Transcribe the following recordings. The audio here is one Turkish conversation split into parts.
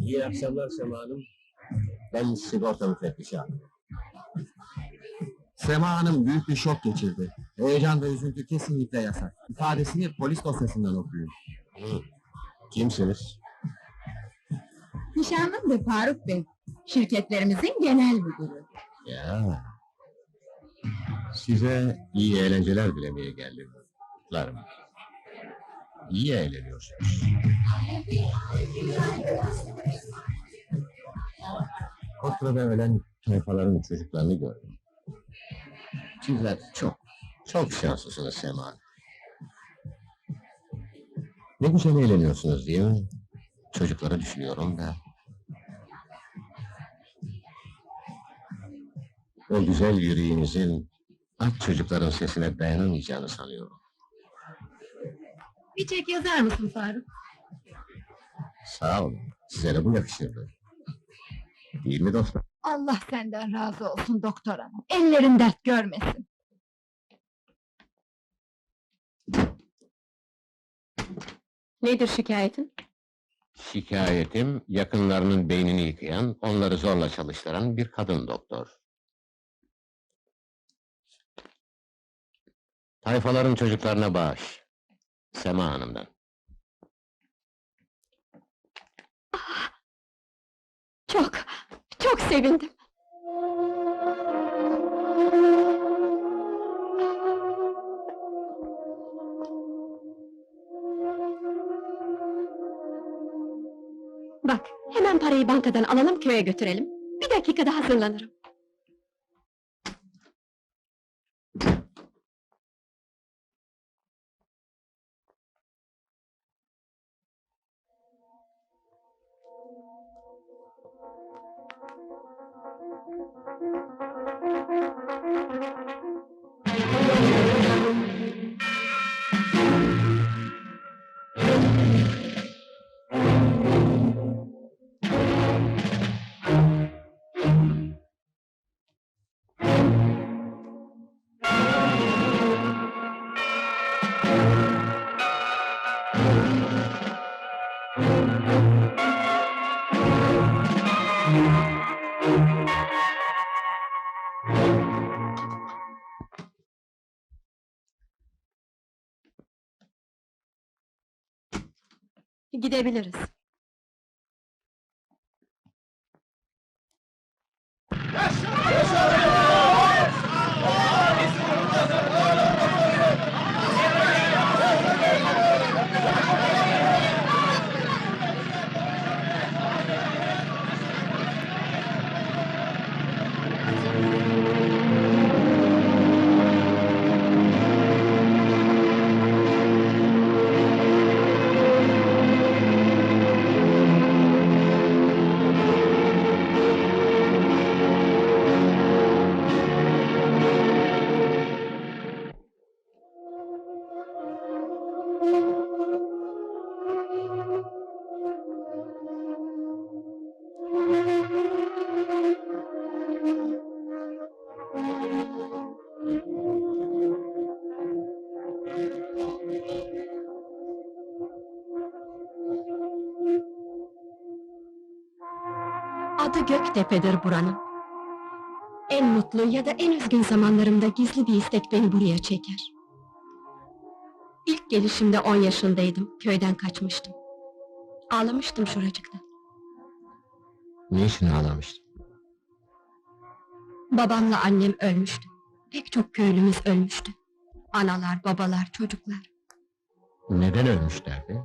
İyi akşamlar Sema Hanım. Ben sigorta müfettişi hanım. Sema Hanım büyük bir şok geçirdi. Heyecan ve üzüntü kesinlikle yasak. İfadesini polis dosyasından okuyor. Hı. Kimsiniz? Nişanlımdır Faruk Bey. Şirketlerimizin genel müdürü. Ya. Size iyi eğlenceler dilemeye geldim. Kutlarım. İyi eğleniyorsunuz. O sırada ölen tayfaların çocuklarını gördüm. Sizler çok, çok şanslısınız Sema. Ne güzel eğleniyorsunuz değil mi? Çocukları düşünüyorum da. O güzel yüreğinizin aç çocukların sesine dayanamayacağını sanıyorum. Bir çek yazar mısın Faruk? Sağ olun. Size de bu yakışırdı. Değil mi dostlar? Allah senden razı olsun doktor hanım. Ellerin dert görmesin. Nedir şikayetin? Şikayetim yakınlarının beynini yıkayan, onları zorla çalıştıran bir kadın doktor. Tayfaların çocuklarına bağış. Sema Hanım'dan. Çok, çok sevindim. Bak, hemen parayı bankadan alalım köye götürelim. Bir dakikada hazırlanırım. Gidebiliriz. Göktepe'dir buranın. En mutlu ya da en üzgün zamanlarımda gizli bir istek beni buraya çeker. İlk gelişimde on yaşındaydım, köyden kaçmıştım. Ağlamıştım şuracıkta. Niçin ağlamıştın? Babamla annem ölmüştü. Pek çok köylümüz ölmüştü. Analar, babalar, çocuklar. Neden ölmüşlerdi?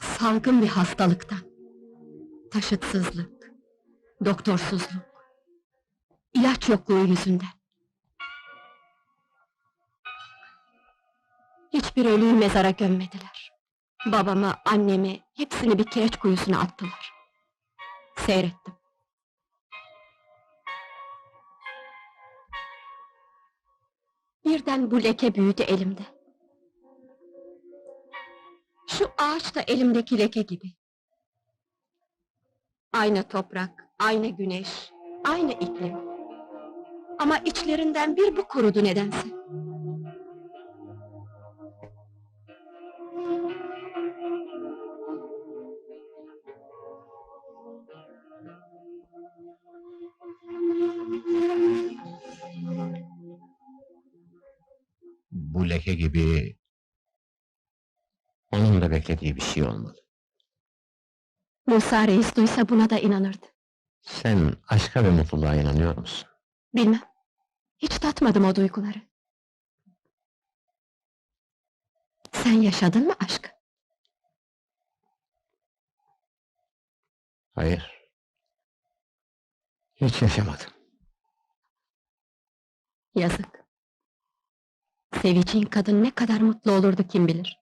Salgın bir hastalıktan. Taşıtsızlık, doktorsuzluk, ilaç yokluğu yüzünden. Hiçbir ölüyü mezara gömmediler. Babamı, annemi, hepsini bir kireç kuyusuna attılar. Seyrettim. Birden bu leke büyüdü elimde. Şu ağaç da elimdeki leke gibi. Aynı toprak, aynı güneş, aynı iklim. Ama içlerinden bir bu kurudu nedense. Bu leke gibi... Onun da beklediği bir şey olmalı. Musa Reis duysa buna da inanırdı. Sen aşka ve mutluluğa inanıyor musun? Bilmem. Hiç tatmadım o duyguları. Sen yaşadın mı aşkı? Hayır. Hiç yaşamadım. Yazık. Seveceğin kadın ne kadar mutlu olurdu kim bilir.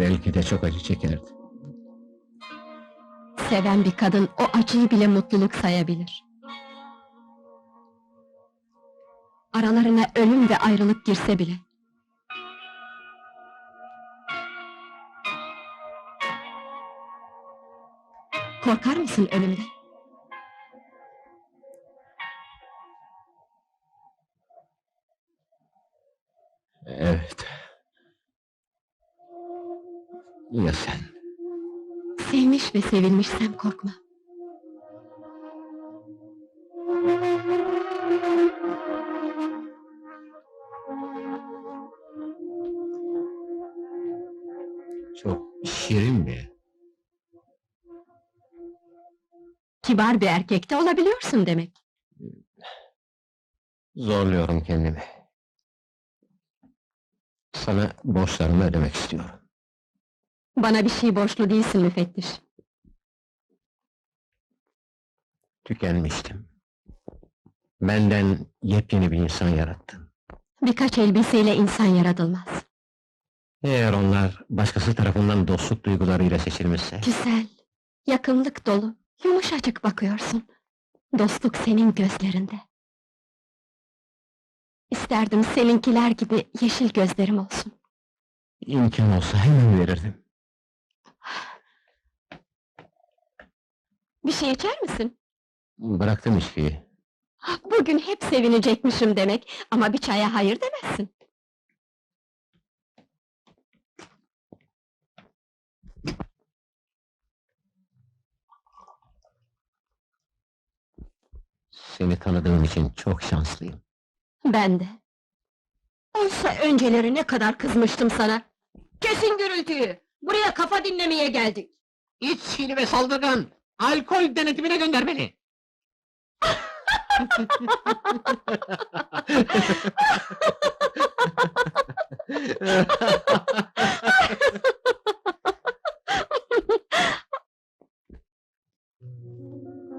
Belki de çok acı çekerdi. Seven bir kadın o acıyı bile mutluluk sayabilir. Aralarına ölüm ve ayrılık girse bile. Korkar mısın ölümden? Evet. Ya sen? Sevmiş ve sevilmişsem korkma. Çok şirin bir. Kibar bir erkekte olabiliyorsun demek. Zorluyorum kendimi. Sana borçlarımı ödemek istiyorum. Bana bir şey borçlu değilsin müfettiş. Tükenmiştim. Benden yepyeni bir insan yarattın. Birkaç elbiseyle insan yaratılmaz. Eğer onlar başkası tarafından dostluk duygularıyla seçilmişse... Güzel, yakınlık dolu, yumuşacık bakıyorsun. Dostluk senin gözlerinde. İsterdim seninkiler gibi yeşil gözlerim olsun. imkan olsa hemen verirdim. Bir şey içer misin? Bıraktım içkiyi. Bugün hep sevinecekmişim demek ama bir çaya hayır demezsin. Seni tanıdığım için çok şanslıyım. Ben de. Oysa önceleri ne kadar kızmıştım sana. Kesin gürültüyü! Buraya kafa dinlemeye geldik. İçkili ve saldırgan! Alkol denetimine gönder beni!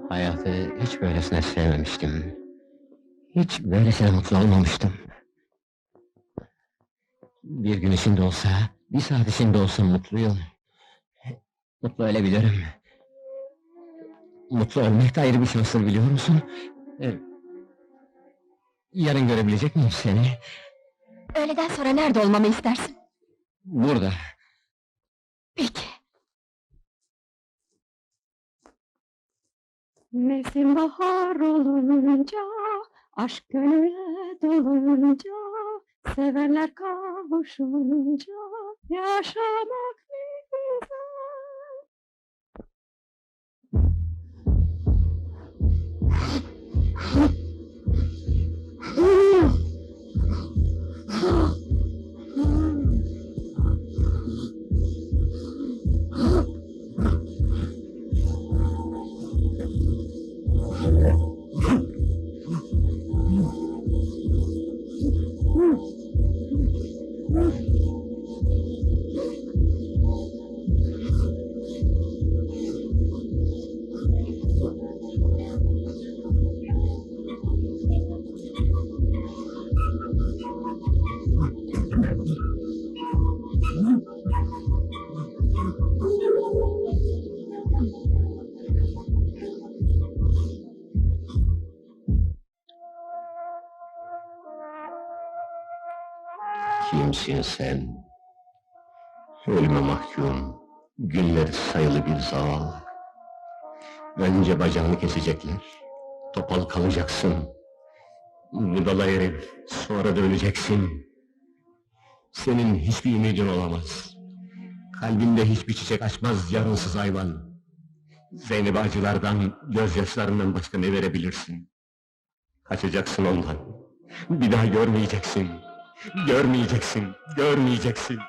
Hayatı hiç böylesine sevmemiştim. Hiç böylesine mutlu olmamıştım. Bir gün içinde olsa, bir saat içinde olsa mutluyum. Mutlu ölebilirim. Mutlu olmak da ayrı bir şansdır biliyor musun? Ee, Yarın görebilecek miyim seni? Öğleden sonra nerede olmamı istersin? Burada. Peki. Mevsim bahar olunca, aşk gönüle dolunca, severler kavuşunca, yaşamak ne güzel. Kimsin sen? Ölüme mahkum, günleri sayılı bir zavallı. Önce bacağını kesecekler, topal kalacaksın. Budala herif, sonra da öleceksin. Senin hiçbir ümidin olamaz. Kalbinde hiçbir çiçek açmaz yarınsız hayvan. Zeynep acılardan, gözyaşlarından başka ne verebilirsin? Kaçacaksın ondan. Bir daha görmeyeceksin. Görmeyeceksin, görmeyeceksin.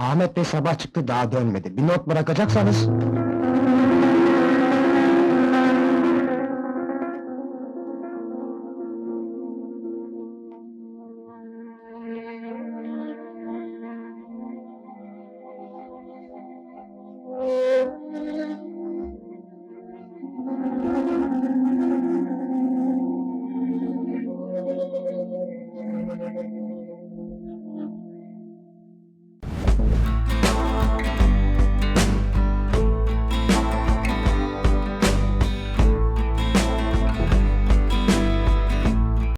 Ahmet Bey sabah çıktı daha dönmedi. Bir not bırakacaksanız...